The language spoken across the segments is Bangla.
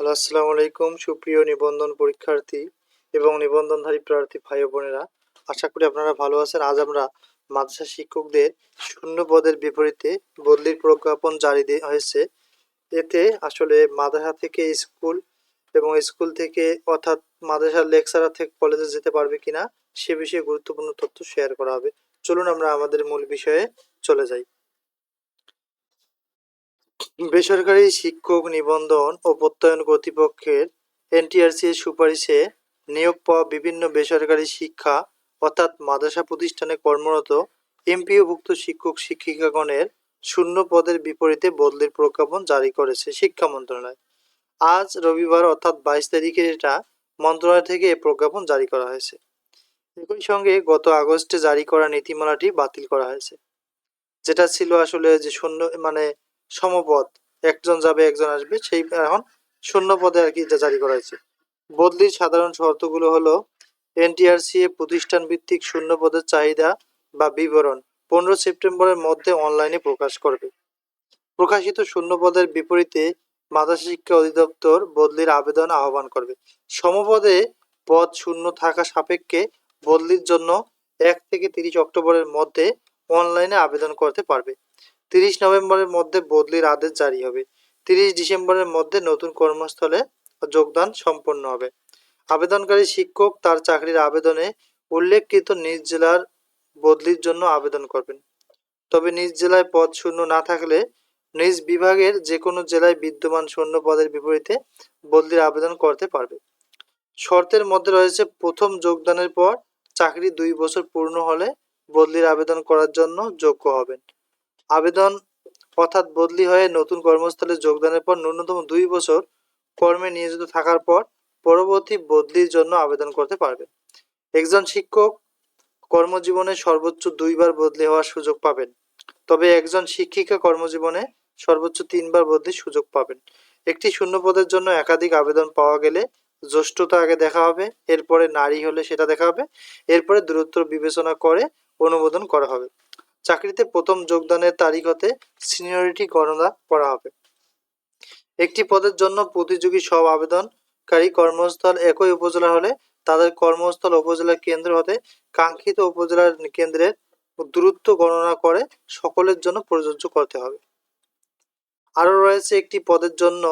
হ্যালো, আসসালামু আলাইকুম, সুপ্রিয় নিবন্ধন পরীক্ষার্থী এবং নিবন্ধনধারী প্রার্থী ভাই বোনেরা। আশা করি আপনারা ভালো আছেন। আজ আমরা মাদ্রাসা শিক্ষকদের শূন্য পদের বিপরীতে বদলির প্রজ্ঞাপন জারি হয়েছে। এতে আসলে মাদ্রাসা থেকে স্কুল এবং স্কুল থেকে অর্থাৎ মাদ্রাসার লেকচারার থেকে কলেজে যেতে পারবে কিনা সে বিষয়ে গুরুত্বপূর্ণ তথ্য শেয়ার করা হবে। চলুন আমরা আমাদের মূল বিষয়ে চলে যাই। বেসরকারি শিক্ষক নিবন্ধন ও প্রত্যয়ন কর্তৃপক্ষের এনটিআরসি সুপারিশে নিয়োগ পাওয়া বিভিন্ন বেসরকারি শিক্ষা অর্থাৎ মাদ্রাসা প্রতিষ্ঠানে কর্মরত এমপিওভুক্ত শিক্ষক শিক্ষিকাগণের শূন্য পদের বিপরীতে বদলির প্রজ্ঞাপন জারি করেছে শিক্ষা মন্ত্রণালয়। আজ রবিবার অর্থাৎ বাইশ তারিখে এটা মন্ত্রণালয় থেকে এই প্রজ্ঞাপন জারি করা হয়েছে। একই সঙ্গে গত আগস্টে জারি করা নীতিমালাটি বাতিল করা হয়েছে। যেটা ছিল আসলে যে শূন্য মানে সমপদ। একজন যাবে, একজন আসবে। সেই এখন শূন্য পদে আর কি জারি করা হয়েছে। বদলির সাধারণ শর্তগুলো হলো এনটিআরসি এ প্রতিষ্ঠান ভিত্তিক শূন্য পদের চাহিদা বা বিবরণ পনেরো সেপ্টেম্বরের মধ্যে অনলাইনে প্রকাশ করবে। প্রকাশিত শূন্য পদের বিপরীতে মাদ্রাসা শিক্ষা অধিদপ্তর বদলির আবেদন আহ্বান করবে। সমপদে পদ শূন্য থাকা সাপেক্ষে বদলির জন্য এক থেকে তিরিশ অক্টোবরের মধ্যে অনলাইনে আবেদন করতে পারবে। তিরিশ নভেম্বরের মধ্যে বদলির আদেশ জারি হবে। তিরিশ ডিসেম্বরের মধ্যে নতুন কর্মস্থলে যোগদান সম্পন্ন হবে। আবেদনকারী শিক্ষক তার চাকরির আবেদনে উল্লেখকৃত নিজ জেলার বদলির জন্য আবেদন করবেন। তবে নিজ জেলায় পদ শূন্য না থাকলে নিজ বিভাগের যে কোনো জেলায় বিদ্যমান শূন্য পদের বিপরীতে বদলির আবেদন করতে পারবে। শর্তের মধ্যে রয়েছে, প্রথম যোগদানের পর চাকরি দুই বছর পূর্ণ হলে বদলির আবেদন করার জন্য যোগ্য হবেন। আবেদন অর্থাৎ বদলি হয়ে নতুন কর্মস্থলে যোগদানের পর ন্যূনতম দুই বছর কর্মে নিয়োজিত থাকার পর পরবর্তী বদলির জন্য আবেদন করতে পারবে। একজন শিক্ষক কর্মজীবনে সর্বোচ্চ দুইবার বদলি হওয়ার সুযোগ পাবেন, তবে একজন শিক্ষিকা কর্মজীবনে সর্বোচ্চ তিনবার বদলির সুযোগ পাবেন। একটি শূন্য পদের জন্য একাধিক আবেদন পাওয়া গেলে জ্যেষ্ঠতা আগে দেখা হবে, এরপরে নারী হলে সেটা দেখা হবে, এরপরে দূরত্ব বিবেচনা করে অনুমোদন করা হবে। চাকরিতে প্রথম যোগদানের তারিখ হতে সিনিয়রিটি গণনা করা হবে। একটি পদের জন্য প্রতিযোগী সব আবেদনকারী কর্মস্থল একই উপজেলা হলে তাদের কর্মস্থল উপজেলা কেন্দ্র হতে কাঙ্ক্ষিত উপজেলার কেন্দ্রের দূরত্ব গণনা করে সকলের জন্য প্রযোজ্য করতে হবে। আরও রয়েছে একটি পদের জন্য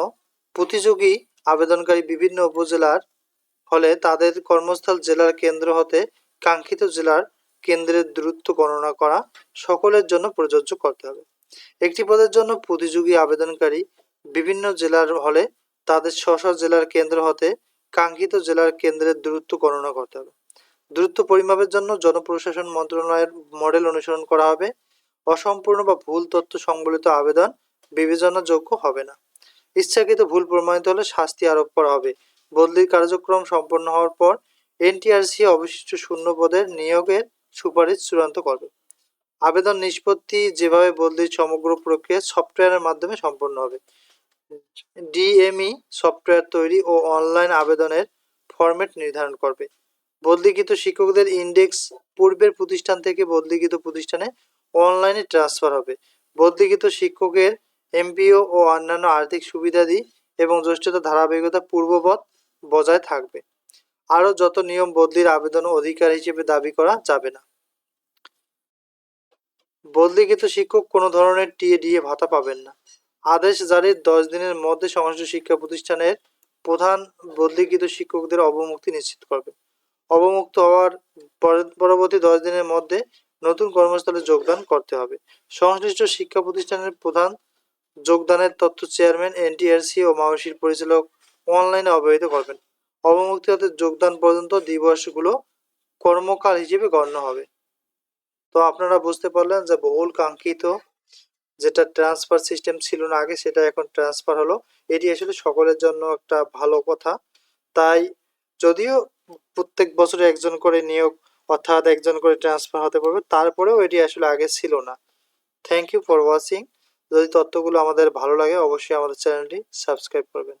প্রতিযোগী আবেদনকারী বিভিন্ন উপজেলার হলে তাদের কর্মস্থল জেলার কেন্দ্র হতে কাঙ্ক্ষিত জেলার কেন্দ্রের দূরত্ব গণনা করা সকলের জন্য প্রযোজ্য করতে হবে। একটি পদের জন্য প্রতিযোগী আবেদনকারী বিভিন্ন জেলার হলে তাদের স্ব জেলার কেন্দ্র হতে কাঙ্ক্ষিত জেলার কেন্দ্রের দূরত্ব গণনা করতে হবে। দূরত্ব পরিমাপের জন্য জনপ্রশাসন মন্ত্রণালয়ের মডেল অনুসরণ করা হবে। অসম্পূর্ণ বা ভুল তথ্য সংবলিত আবেদন বিবেচনাযোগ্য হবে না। ইচ্ছাকৃত ভুল প্রমাণিত হলে শাস্তি আরোপ করা হবে। বদলির কার্যক্রম সম্পন্ন হওয়ার পর এনটিআরসি অবশিষ্ট শূন্য পদের নিয়োগের সুপারিশ চূড়ান্ত করবে। আবেদন নিষ্পত্তি যেভাবে বদলির সমগ্র প্রক্রিয়া সফটওয়্যারের মাধ্যমে সম্পন্ন হবে। ডিএমই সফটওয়্যার তৈরি ও অনলাইন আবেদনের ফরম্যাট নির্ধারণ করবে। বদলিকৃত শিক্ষকদের ইন্ডেক্স পূর্বের প্রতিষ্ঠান থেকে বদলিকৃত প্রতিষ্ঠানে অনলাইনে ট্রান্সফার হবে। বদলিকৃত শিক্ষকের এমপিও ও অন্যান্য আর্থিক সুবিধাদি এবং জ্যেষ্ঠতা ধারাবাহিকতা পূর্ববৎ বজায় থাকবে। আরও যত নিয়ম, বদলির আবেদন অধিকার হিসেবে দাবি করা যাবে না। বদলিকৃত শিক্ষক কোনো ধরনের টিএ ডিএ ভাতা পাবেন না। আদেশ জারির দশ দিনের মধ্যে সংশ্লিষ্ট শিক্ষা প্রতিষ্ঠানের প্রধান বদলিকৃত শিক্ষকদের অবমুক্তি নিশ্চিত করবে। অবমুক্ত হওয়ার পরে- পরবর্তী দশ দিনের মধ্যে নতুন কর্মস্থলে যোগদান করতে হবে। সংশ্লিষ্ট শিক্ষা প্রতিষ্ঠানের প্রধান যোগদানের তথ্য চেয়ারম্যান, এনটিআরসি ও মাওসির পরিচালক অনলাইনে অবহিত করবেন। অবমুক্তি হতে যোগদান পর্যন্ত দিবসগুলো কর্মকাল হিসেবে গণ্য হবে। তো আপনারা বুঝতে পারলেন যে বহুল কাঙ্ক্ষিত যেটা ট্রান্সফার সিস্টেম ছিল না আগে, সেটা এখন ট্রান্সফার হলো। এটি আসলে সকলের জন্য একটা ভালো কথা। তাই যদিও প্রত্যেক বছরে একজন করে নিয়োগ অর্থাৎ একজন করে ট্রান্সফার হতে পারবে, তারপরেও এটি আসলে আগে ছিল না। থ্যাংক ইউ ফর ওয়াচিং যদি তথ্যগুলো আমাদের ভালো লাগে, অবশ্যই আমাদের চ্যানেলটি সাবস্ক্রাইব করবেন।